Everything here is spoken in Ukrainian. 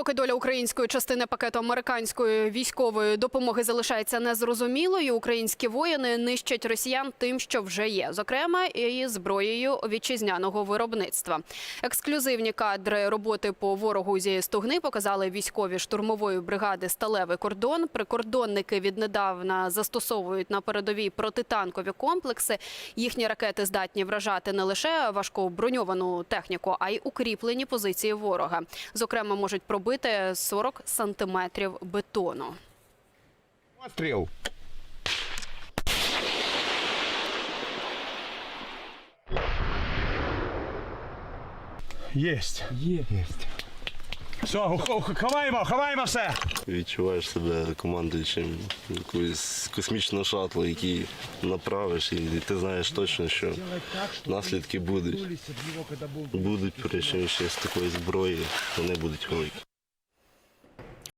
Поки доля української частини пакету американської військової допомоги залишається незрозумілою, українські воїни нищать росіян тим, що вже є, зокрема і зброєю вітчизняного виробництва. Ексклюзивні кадри роботи по ворогу зі стугни показали військові штурмової бригади Сталевий кордон. Прикордонники віднедавна застосовують на передовій протитанкові комплекси. Їхні ракети здатні вражати не лише важкоброньовану техніку, а й укріплені позиції ворога. Зокрема, можуть пробити 40 сантиметрів бетону. Постріл. Єсть. Є. Єсть. Все, хо- хо- ховаємо, ховаємо все. Відчуваєш себе командуючим якоїсь космічного шатлу, який направиш, і ти знаєш точно, що наслідки будуть. Будуть, причому ще з такої зброї, вони будуть великі.